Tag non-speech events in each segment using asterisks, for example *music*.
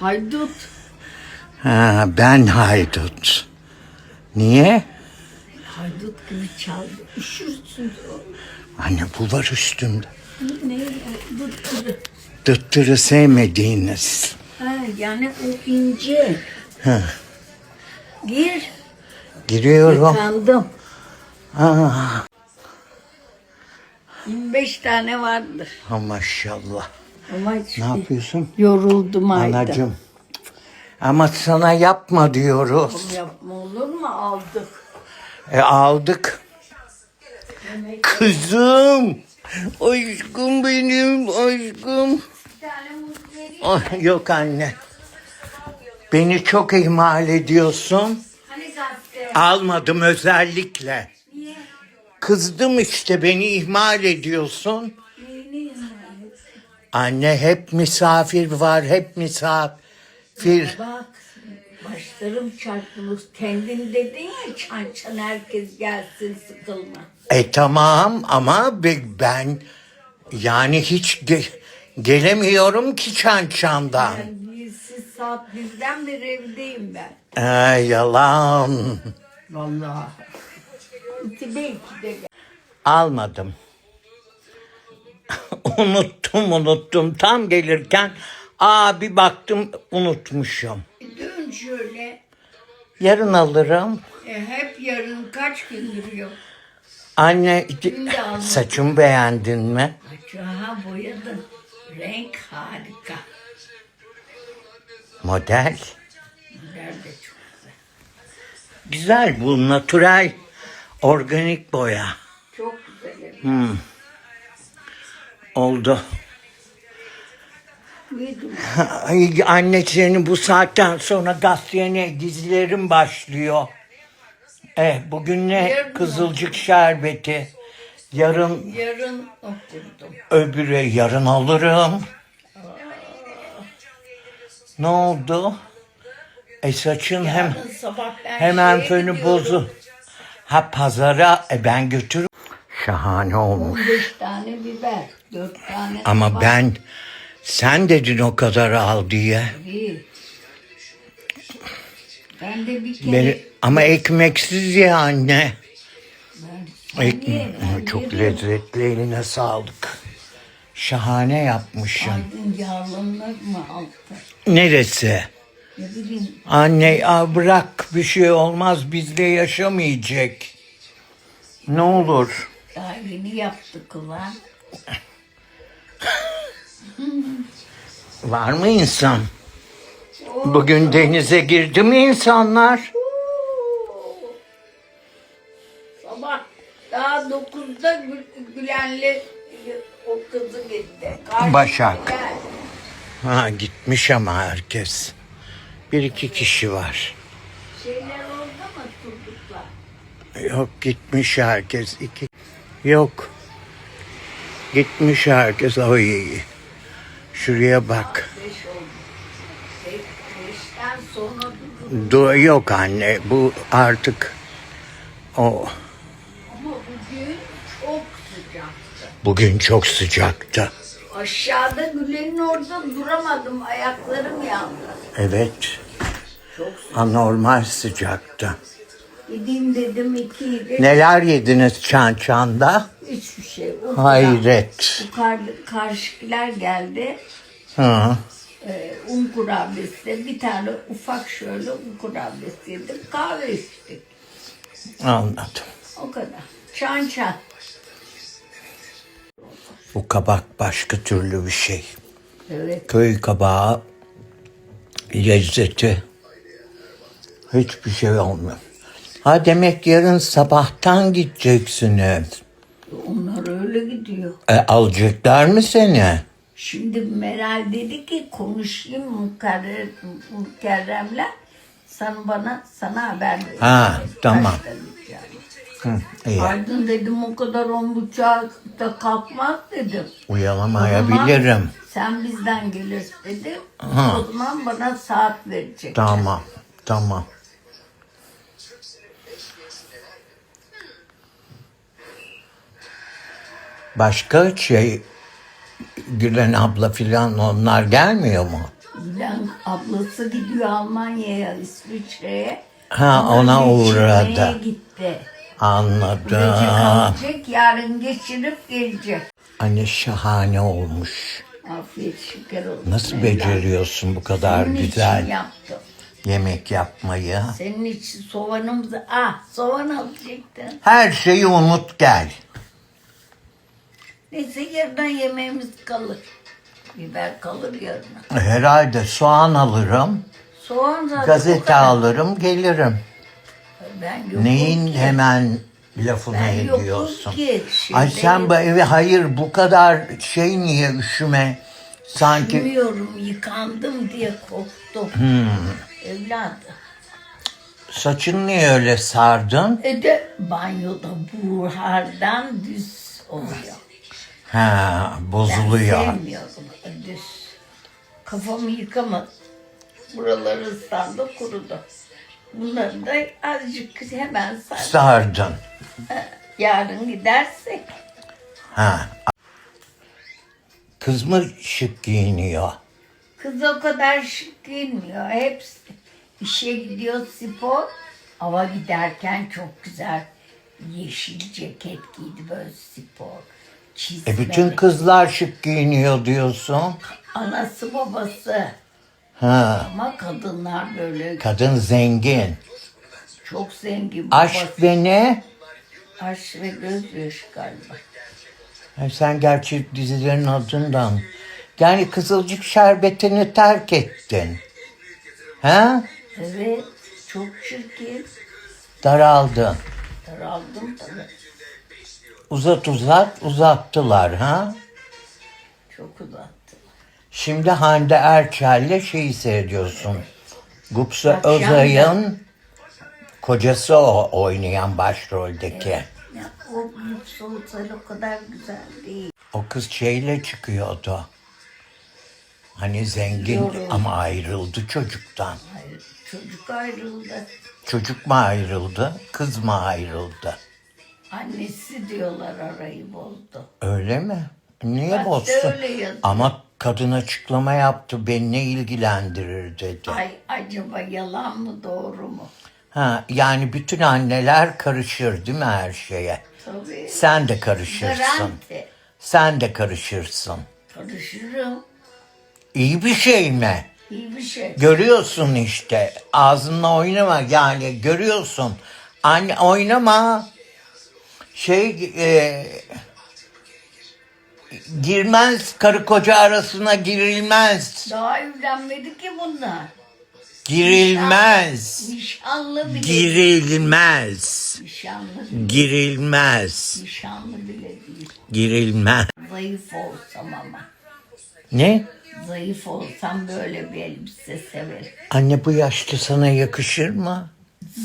Haydut. Ha, ben haydut. Niye? Haydut gibi çaldı. Üşürsün. Anne bu var üstümde. Ne? Dur. Dıttırı sevmediğiniz. Ha, yani o ince. Ha, Gir. giriyorum. Kandım. Aa, 25 tane vardır. ha, maşallah. Ama işte Ne yapıyorsun? yoruldum ayda. Anacım. Ama sana yapma diyoruz. Yapma olur mu? Aldık. E aldık. Kızım. Aşkım benim aşkım. Ay, yok anne. Beni çok ihmal ediyorsun. Almadım özellikle. Kızdım işte beni ihmal ediyorsun. Anne hep misafir var, hep misafir. Bak başlarım çarpılır. Kendin dedin ya çan çan herkes gelsin sıkılma. E tamam ama be- ben yani hiç ge- gelemiyorum ki çançandan. Bir, siz saat bizden beri evdeyim ben. E, yalan. Vallahi. Belki de gel. Almadım. *laughs* unuttum unuttum. Tam gelirken aa bir baktım unutmuşum. Dön şöyle. Yarın alırım. E, hep yarın kaç gündür yok. Anne de almadım. saçımı beğendin mi? Aha boyadın. Renk harika. Model. Nerede çok güzel. Güzel bu natürel organik boya. Çok güzel. Oldu. Ay, anne senin bu saatten sonra gazetene dizilerim başlıyor. Eh, bugün ne? Yarın? Kızılcık şerbeti. Yarın Yarın okudum. öbürü yarın alırım. Ne oldu? E saçın hem Yarın sabah ben hemen şeye fönü gidiyorum. bozu. Ha pazara e, ben götürürüm. Şahane olmuş. 15 tane biber. 4 tane Ama soğan. ben sen dedin o kadar al diye. Değil. Ben de bir kere... Beni, ama ekmeksiz ya anne. Ben, çok yerim. lezzetli eline sağlık. Şahane yapmışsın. Aydın yağlanır mı altı? Neresi? Ne bileyim Anne ya bırak bir şey olmaz bizle yaşamayacak. Ne olur. Daha yeni yaptık ulan. Var mı insan? Bugün denize girdi mi insanlar? Sabah daha 9'da Gül- Gülen'le o kızı gitti. Karşı Başak. Ha gitmiş ama herkes. Bir iki kişi var. Şeyler orada mı çocuklar? Yok gitmiş herkes. iki. Yok. Gitmiş herkes. Oy. Şuraya bak. Du yok anne. Bu artık o Ama bugün çok sıcaktı. bugün çok sıcaktı. Aşağıda Gülen'in orada duramadım. Ayaklarım yandı. Evet. Çok Anormal sıcaktı. Gideyim dedim iki yedi. Neler yediniz çan çanda? Hiçbir şey. O Hayret. Yukarıda karşıkiler geldi. Hı. Ee, un kurabiyesi de bir tane ufak şöyle un kurabiyesi yedim. Kahve içtik. Anladım. O kadar. Çan çan. Bu kabak başka türlü bir şey. Evet. Köy kabağı lezzeti hiçbir şey olmuyor. Ha demek yarın sabahtan gideceksiniz. Onlar öyle gidiyor. E, alacaklar mı seni? Şimdi Meral dedi ki konuşayım Mukarrer, Mukarrem'le. Sana bana sana haber vereyim. Ha, tamam. Gideceğim. Hı, iyi. Aydın dedim o kadar on buçukta kalkmaz dedim. Uyanamayabilirim. Sen bizden gelirsin dedim. Ha. O zaman bana saat verecek. Tamam. Tamam. Başka şey Gülen abla filan onlar gelmiyor mu? Gülen ablası gidiyor Almanya'ya, İsviçre'ye. Ha, Onlar ona geçirmeye uğradı. gitti. Gece Anladım. kalacak, yarın geçirip gelecek. Anne şahane olmuş. Afiyet şeker olsun. Nasıl evladım. beceriyorsun bu kadar Senin güzel için yaptım. yemek yapmayı? Senin için soğanımızı... Ah soğan alacaktın. Her şeyi unut gel. Neyse yarından yemeğimiz kalır. Biber kalır yarına. Herhalde soğan alırım, Soğan zaten o gazete kadar. alırım, gelirim. Ben yokum Neyin ki. hemen lafını Ben yokum ediyorsun? ki. Şimdi Ay sen bu eve hayır bu kadar şey niye üşüme? Sanki Bilmiyorum yıkandım diye korktum. Hmm. Evladım. saçını niye öyle sardın? E de banyoda buhardan düz oluyor. Ha Ben bozuluyor. sevmiyorum düz. Kafamı yıkamadım. Buraları ıslandı kurudu. Bunları da azıcık hemen sar. Sardın. Yarın gidersek Ha. Kız mı şık giyiniyor? kız o kadar şık giyinmiyor. Hepsi işe gidiyor spor. Hava giderken çok güzel yeşil ceket giydi böyle spor. Çizme. E bütün kızlar şık giyiniyor diyorsun. Anası babası. Ha. Ama kadınlar böyle Kadın zengin. çok zengin. Aşk babası. ve ne? Aşk ve gözyaşı galiba. Ay sen gerçi dizilerin adından. Yani Kızılcık Şerbeti'ni terk ettin. Ha? Evet. Çok çirkin. Daraldın. Daraldım tabii. Uzat uzat uzattılar ha? Çok uzattı. Şimdi Hande Erçel'le şeyi seyrediyorsun. Gupse Akşam Özay'ın kocası o oynayan başroldeki. Ya, o soğutsal o kadar güzel değil. O kız şeyle çıkıyordu. Hani zengin Biliyorum. ama ayrıldı çocuktan. Hayır, çocuk ayrıldı. Çocuk mu ayrıldı, kız mı ayrıldı? Annesi diyorlar arayı bozdu. Öyle mi? Niye Bak, bozsun? öyle yazıyor. Ama kadın açıklama yaptı. Beni ne ilgilendirir dedi. Ay acaba yalan mı doğru mu? Ha, yani bütün anneler karışır değil mi her şeye? Tabii. Sen de karışırsın. Garanti. Sen de karışırsın. Karışırım. İyi bir şey mi? İyi bir şey. Görüyorsun işte. Ağzınla oynama yani görüyorsun. Anne oynama. Şey e, girmez karı koca arasına girilmez. Daha evlenmedi ki bunlar. Girilmez. Nişanlı bile Girilmez. Nişanlı bile, Girilmez. nişanlı bile değil. Girilmez. Zayıf olsam ama. Ne? Zayıf olsam böyle bir elbise severim. Anne bu yaşta sana yakışır mı?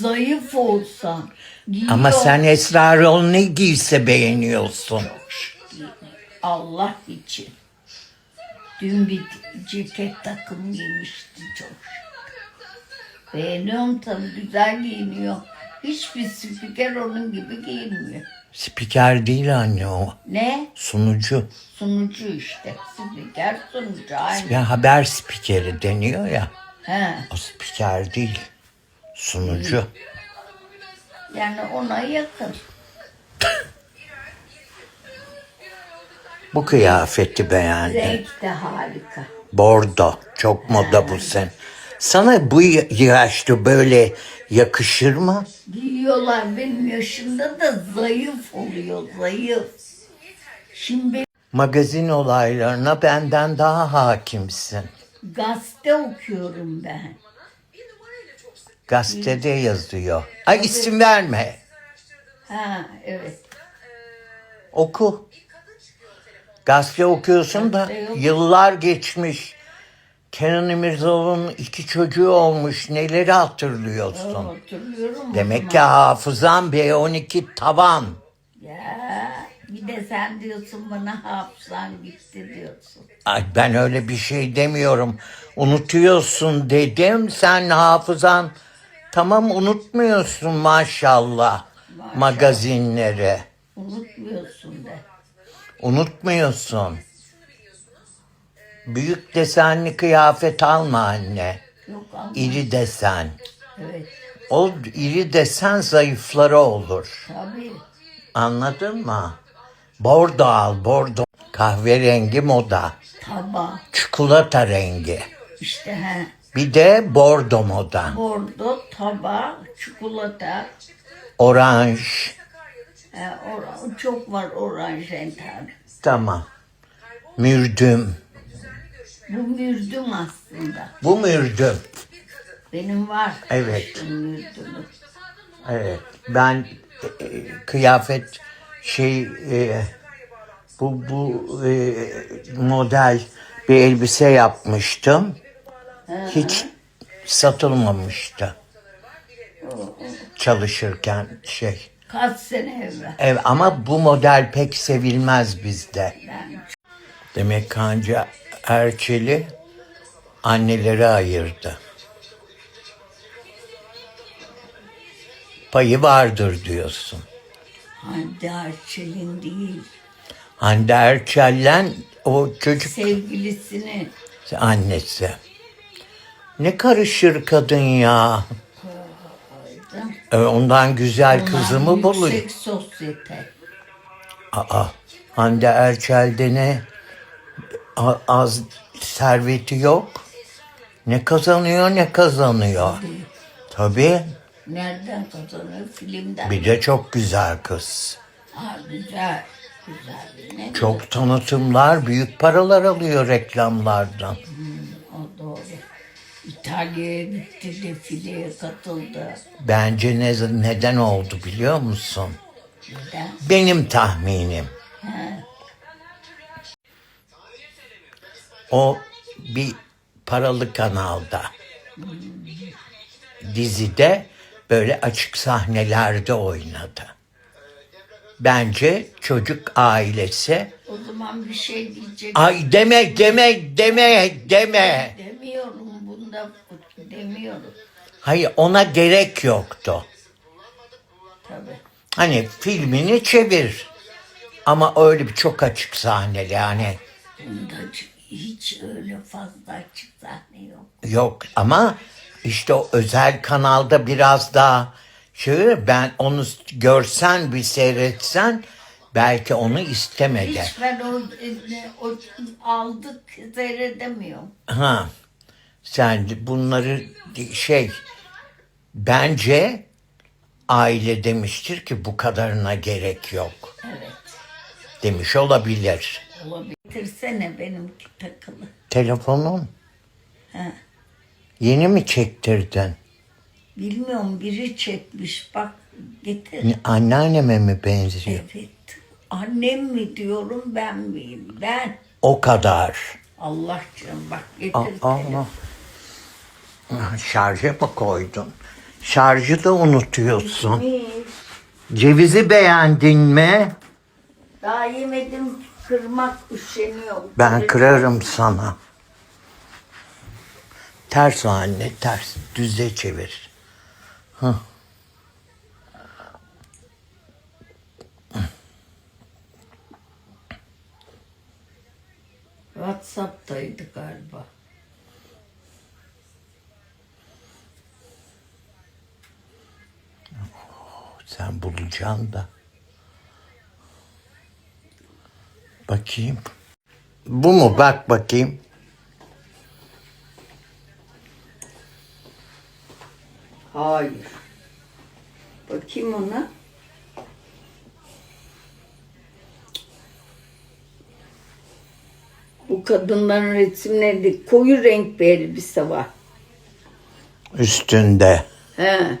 Zayıf olsam. Giyiyor- Ama sen Esra Erol ne giyse beğeniyorsun. Allah için. Dün bir ceket takım giymişti çok şık. Beğeniyorum tabii güzel giyiniyor. Hiçbir spiker onun gibi giyinmiyor. Spiker değil anne o. Ne? Sunucu. Sunucu işte. Spiker sunucu aynı. Ya haber spikeri deniyor ya. He. O spiker değil. Sunucu. Yani ona yakın. Bu kıyafeti beğendim. Renk de harika. Bordo. Çok moda bu sen. Sana bu yaşta böyle yakışır mı? Giyiyorlar benim yaşımda da zayıf oluyor zayıf. Şimdi Magazin olaylarına benden daha hakimsin. gazete okuyorum ben. Gazetede yazıyor. Ay isim verme. Ha evet. Oku. Gazete okuyorsun da yıllar geçmiş. Kenan İmirzalıoğlu'nun iki çocuğu olmuş. Neleri hatırlıyorsun? Hatırlıyorum. Demek ki hafızan B12 tavan. Ya bir de sen diyorsun bana hafızan gitti diyorsun. Ay ben öyle bir şey demiyorum. Unutuyorsun dedim. Sen hafızan tamam unutmuyorsun maşallah, magazinleri. Unutmuyorsun de. Unutmuyorsun. Büyük desenli kıyafet alma anne. Yok İri desen. evet O iri desen zayıflara olur. tabii. Anladın mı? Bordo al, bordo. Kahverengi moda. Taba Çikolata rengi. işte he. Bir de bordo moda. Bordo, taba, çikolata. Oranj. E, or- çok var oranj entar. Tamam. Mürdüm. Bu mürdüm aslında. Bu mürdüm. Benim var. Evet. Mürdümü. Evet. Ben e, e, kıyafet şey e, bu bu e, model bir elbise yapmıştım. Hiç satılmamıştı. Çalışırken şey. Kaç sene evvel. Evet, ama bu model pek sevilmez bizde. Demek kanca Erçel'i anneleri ayırdı. Payı vardır diyorsun. Hande Erçel'in değil. Hande Erçel'le o çocuk Sevgilisini annesi. Ne karışır kadın ya. E, Ondan güzel kızımı buluyor. Yüksek sosyete. Aa, Hande Erçel'de ne a- az serveti yok. Ne kazanıyor ne kazanıyor. Tabii. Nereden kazanıyor? Filmden. Bir de çok güzel kız. Ha, güzel. Güzel. Ne Çok tanıtımlar, büyük paralar alıyor reklamlardan. O doğru. İtalya'ya gitti, defileye katıldı. Bence ne, neden oldu biliyor musun? Neden? Benim tahminim. Ha, O bir paralı kanalda dizide böyle açık sahnelerde oynadı. Bence çocuk ailesi o zaman bir şey diyecek. ay deme deme deme deme. Demiyorum bunda demiyorum. Hayır ona gerek yoktu. Tabii. Hani filmini çevir. Ama öyle bir çok açık sahneli yani. Bunda hiç öyle fazla açık sahne yok. Yok ama işte o özel kanalda biraz daha şey ben onu görsen bir seyretsen belki onu istemedi. Hiç ben o, o aldık seyredemiyorum. Ha. Sen bunları şey bence aile demiştir ki bu kadarına gerek yok. Evet. Demiş olabilir. Olabilir. Getirsene benimki takılı. Telefonun Ha. yeni mi çektirdin? Bilmiyorum biri çekmiş bak getir. Anneanneme mi benziyor? Evet. Annem mi diyorum ben miyim? Ben. O kadar. Allah canım bak getir. Aa, telefonu. Allah. Şarja mı koydun? Şarjı da unutuyorsun. Mi? Cevizi beğendin mi? Daha yemedim kırmak üşeniyorum. Ben kırarım sana. Ters o anne, ters. Düze çevir. Hı. Whatsapp'taydı galiba. Sen bulacaksın da. Bakayım. Bu mu? Bak bakayım. Hayır. Bakayım ona. Bu kadınların resimleri koyu renk bir elbise var. Üstünde. He.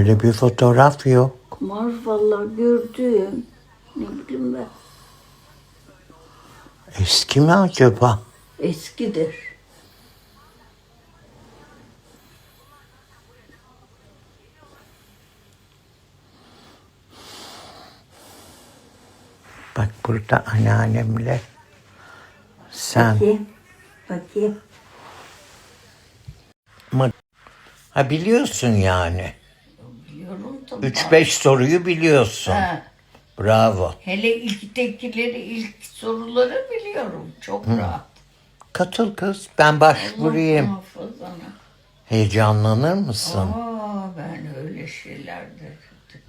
Öyle bir fotoğraf yok. Var vallahi gördüm. Ne bileyim ben. Eski mi acaba? Eskidir. Bak burada anneannemle sen. Bakayım. Bakayım. Ha biliyorsun yani. Tabii. 3-5 soruyu biliyorsun. Ha, Bravo. hele ilktekileri, ilk soruları biliyorum. Çok rahat. Katıl kız. Ben başvurayım. Heyecanlanır mısın? Aa, ben öyle şeylerde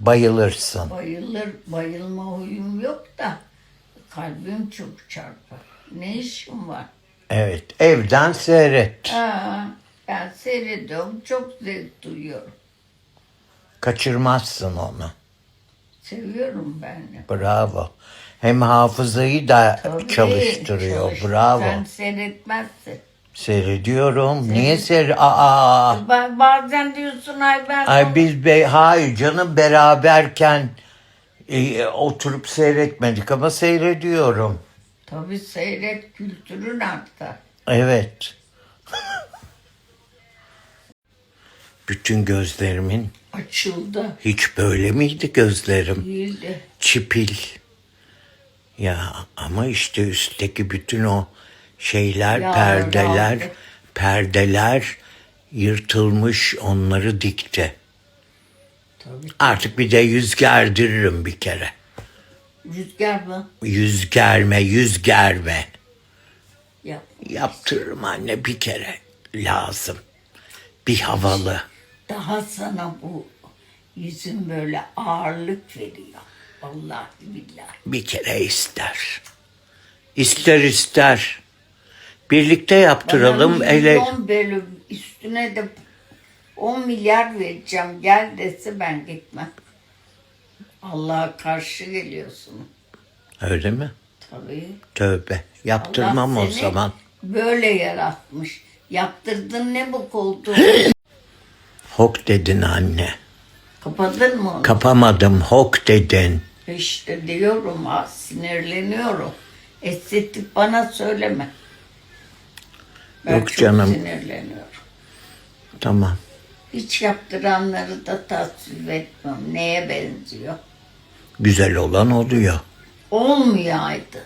Bayılırsın. bayılır, bayılma huyum yok da kalbim çok çarpar. Ne işim var? Evet. Evden seyret. Ha, ben seyrediyorum, çok zevk duyuyorum. Kaçırmazsın onu. Seviyorum ben. Bravo. Hem hafızayı da Tabii, çalıştırıyor. çalış- Bravo. Sen seyretmezsin. Seyrediyorum. Niye seyr... Aa. Ba- Bazen diyorsun ay ben Ay biz be hayır canım beraberken e, oturup seyretmedik ama seyrediyorum. Tabii seyret kültürün artar. Evet. *laughs* Bütün gözlerimin Açıldı. hiç böyle miydi gözlerim? Değildi. Çipil. Ya ama işte üstteki bütün o şeyler, Ya, perdeler, ya. perdeler yırtılmış onları dikti. Tabii. Artık bir de yüz gerdiririm bir kere. Rüzgar mı? Yüz germe, yüz germe. Yap. Yaptırırım anne bir kere. Lazım. Bir havalı. Daha sana bu yüzün böyle ağırlık veriyor. Vallahi billahi. Bir kere ister. İster ister. Birlikte yaptıralım. Bana Ele bölüm üstüne de 10 milyar vereceğim gel dese ben gitmem. Allah'a karşı geliyorsun. Öyle mi? Tabii. Tövbe. Yaptırmam Allah o zaman. Böyle yaratmış. Yaptırdın ne bu koltuğu? *coughs* Hok dedin anne. Kapadın mı onu? Kapamadım. Hok dedin. İşte diyorum ha sinirleniyorum. Estetik bana söyleme. Ben Yok çok canım. sinirleniyorum. Tamam. Hiç yaptıranları da tasvip etmem. Neye benziyor? Güzel olan oluyor. Olmuyor Aydın.